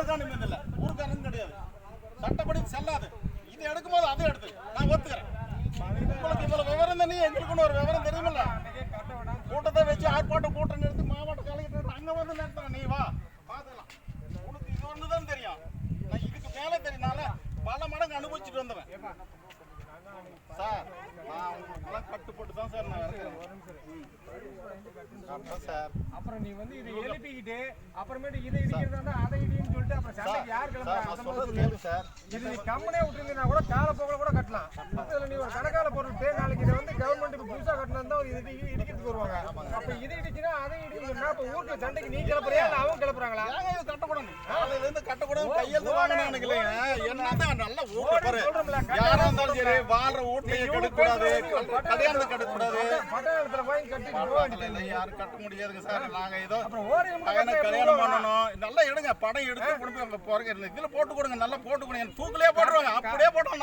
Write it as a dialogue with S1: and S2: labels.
S1: எவனுக்கும் அனுமதி இல்லை. ஊருக்காரனும் கிடையாது. சட்டப்படி செல்லாது. இது எடுக்கும்போது அதை எடுத்து. நான் ஒத்துக்கிறேன். உங்களுக்கு இவ்வளவு விவரம் தானே எங்களுக்குன்னு ஒரு விவரம் தெரியுமில்ல? கூட்டத்தை வச்சு ஆர்ப்பாட்டம் கூட்டம் நிறுத்தி மாவட்ட கலெக்டர் அங்க வந்து நிறுத்துறேன் நீ வா. பாத்துக்கலாம். உனக்கு இது ஒன்று தான் தெரியும். நான் இதுக்கு மேல தெரியும்னால பல மடங்கு அனுபவிச்சுட்டு வந்துடுவேன் சார் நான் உங்களுக்குலாம் கட்டுப்பட்டு தான் சார் நான் இருக்கிறேன் சார்.
S2: அப்புறம் நீ வந்து இதை எழுப்பிக்கிட்டு அப்புறமேட்டு இதை இடிக்கிறதா இருந்தா அதை இடின்னு சொல்லிட்டு அப்புறம் சண்டைக்கு யார்
S1: சார்
S2: கிளம்புறா
S1: நான் சொல்றது கேளு சார்.
S2: இது நீ கம்மனே விட்டுருந்தீங்கன்னா கூட கால போகல கூட கட்டலாம். இதுல நீ ஒரு கணக்கால போட்டு நாளைக்கு இதை வந்து கவர்மெண்ட்டுக்கு புதுசா கட்டினா தான் இது இடிக்கிறதுக்கு வருவாங்க. அப்ப இது இடிச்சுன்னா அதை இடிக்கணும்னா ஊருக்கு சண்டைக்கு நீ கிளப்புறியா? இல்ல அவங்க கிளப்புறாங்களா?
S1: இருந்து கட்டக்கூடாது கையெழுத்து வாங்கினானுங்க இல்லைங்க என்னதான் நல்லா ஊட்ட பாரு யாரா இருந்தாலும் சரி வாழ்ற வீட்லயே கட்டக்கூடாது கல்யாணத்தை கட்டக்கூடாது
S2: பட்டாளத்துல போய் கட்டிட்டு
S1: யாரும் கட்ட முடியாதுங்க சார். நாங்க ஏதோ பையனை கல்யாணம் பண்ணணும். நல்லா எடுங்க படம் எடுத்து போய் அங்க போறீங்க இதுல போட்டு கொடுங்க நல்லா போட்டு கொடுங்க. தூக்கிலே போட்டுருவாங்க. அப்படியே போட்டு